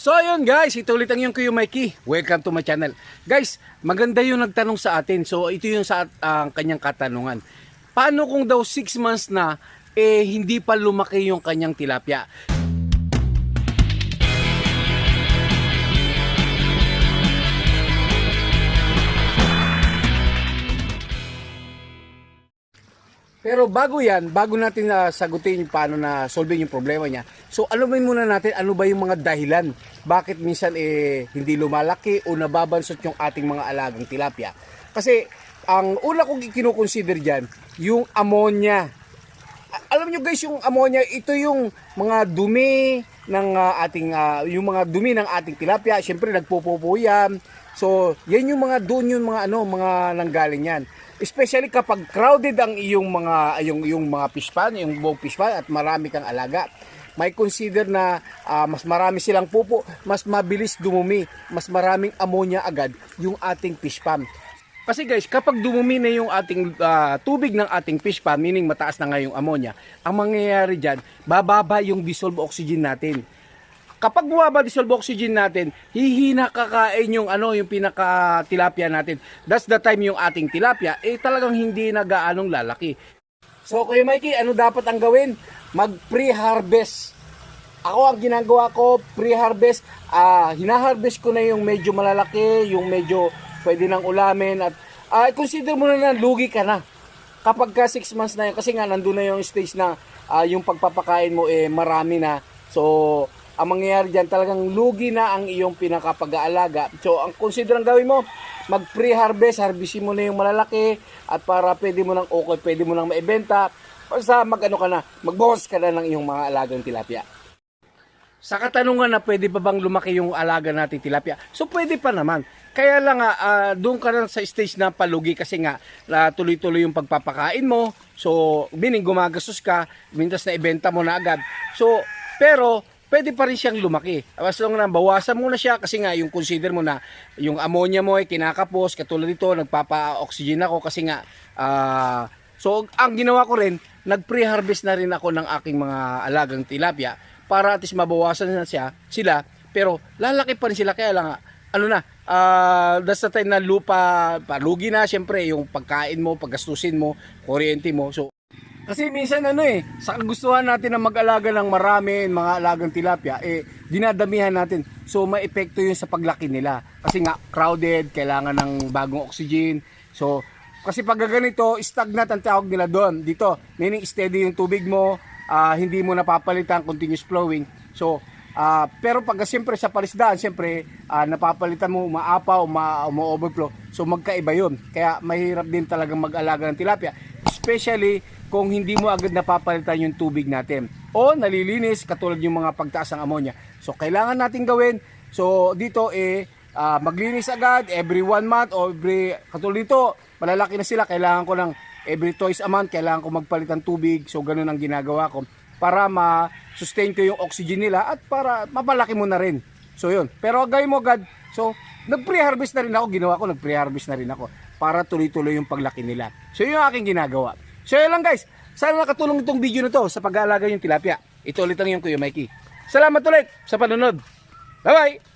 So ayun guys, ito ulit ang yung Kuya Mikey. Welcome to my channel. Guys, maganda yung nagtanong sa atin. So ito yung sa ang kanyang katanungan. Paano kung daw 6 months na eh hindi pa lumaki yung kanyang tilapia? Pero bago yan, bago natin na sagutin paano na solve yung problema niya, so alamin muna natin ano ba yung mga dahilan bakit minsan eh hindi lumalaki o nababansot yung ating mga alagang tilapia. Kasi ang una kong kinukonsider dyan, yung ammonia. Alam nyo guys, yung ammonia, ito yung mga dumi ng ah, ating ah, yung mga dumi ng ating tilapia. Syempre nagpupupo yan. So, yan yung mga doon yung mga ano, mga nanggaling yan. Especially kapag crowded ang iyong mga yung yung mga fish pan, yung buong fish pan at marami kang alaga. May consider na ah, mas marami silang pupo, mas mabilis dumumi, mas maraming ammonia agad yung ating fish pan. Kasi guys, kapag dumumi na yung ating ah, tubig ng ating fish pan, meaning mataas na nga yung ammonia, ang mangyayari dyan, bababa yung dissolved oxygen natin. Kapag bumaba dissolved oxygen natin, hihina kakain yung ano, yung pinaka tilapia natin. That's the time yung ating tilapia, eh talagang hindi na gaanong lalaki. So Kuya Mikey, ano dapat ang gawin? Mag pre-harvest. Ako ang ginagawa ko, pre-harvest, ah hinaharvest ko na yung medyo malalaki, yung medyo pwede nang ulamin at ah, consider mo na na lugi ka na. Kapag ka 6 months na yun, kasi nga nandun na yung stage na ah, yung pagpapakain mo eh marami na. So, ang mangyayari dyan talagang lugi na ang iyong pinakapag-aalaga. So, ang consider ang gawin mo, mag pre-harvest, harvestin mo na yung malalaki at para pwede mo nang okay, pwede mo nang maibenta. Basta mag ano ka na, magbawas ka na ng iyong mga alagang tilapia. Sa katanungan na pwede pa bang lumaki yung alaga natin tilapia? So pwede pa naman. Kaya lang nga, ah, doon ka na sa stage na palugi kasi nga na tuloy-tuloy yung pagpapakain mo. So, meaning gumagastos ka, mintas na ibenta mo na agad. So, pero pwede pa rin siyang lumaki. As long na bawasan mo na siya kasi nga yung consider mo na yung ammonia mo ay kinakapos, katulad dito nagpapa-oxygen ako kasi nga ah, so ang ginawa ko rin, nag-pre-harvest na rin ako ng aking mga alagang tilapia para at least mabawasan na siya, sila, pero lalaki pa rin sila kaya lang ano na, ah that's the time na lupa, palugi na syempre yung pagkain mo, paggastusin mo, kuryente mo. So kasi minsan ano eh, sa kagustuhan natin na mag-alaga ng marami, mga alagang tilapia, eh, dinadamihan natin. So, may epekto yun sa paglaki nila. Kasi nga, crowded, kailangan ng bagong oxygen. So, kasi pag ganito, stagnant ang tawag nila doon. Dito, meaning steady yung tubig mo, ah, hindi mo napapalitan, continuous flowing. So, ah, pero pag siyempre sa palisdaan, siyempre, ah, napapalitan mo, umaapaw, uma, uma-overflow. So, magkaiba yun. Kaya, mahirap din talagang mag-alaga ng tilapia. Especially, kung hindi mo agad napapalitan yung tubig natin. O nalilinis katulad yung mga pagtaas ng ammonia. So kailangan natin gawin. So dito eh ah, maglinis agad every one month o every katulad dito malalaki na sila kailangan ko ng every twice a month kailangan ko magpalit ng tubig. So ganun ang ginagawa ko para ma-sustain ko yung oxygen nila at para mapalaki mo na rin. So yun. Pero gawin mo agad. So nag-pre-harvest na rin ako. Ginawa ko nag-pre-harvest na rin ako para tuloy-tuloy yung paglaki nila. So yun yung aking ginagawa. So yun lang guys. Sana nakatulong itong video na to sa pag-aalaga yung tilapia. Ito ulit lang yung Kuya Mikey. Salamat ulit sa panonood. Bye-bye!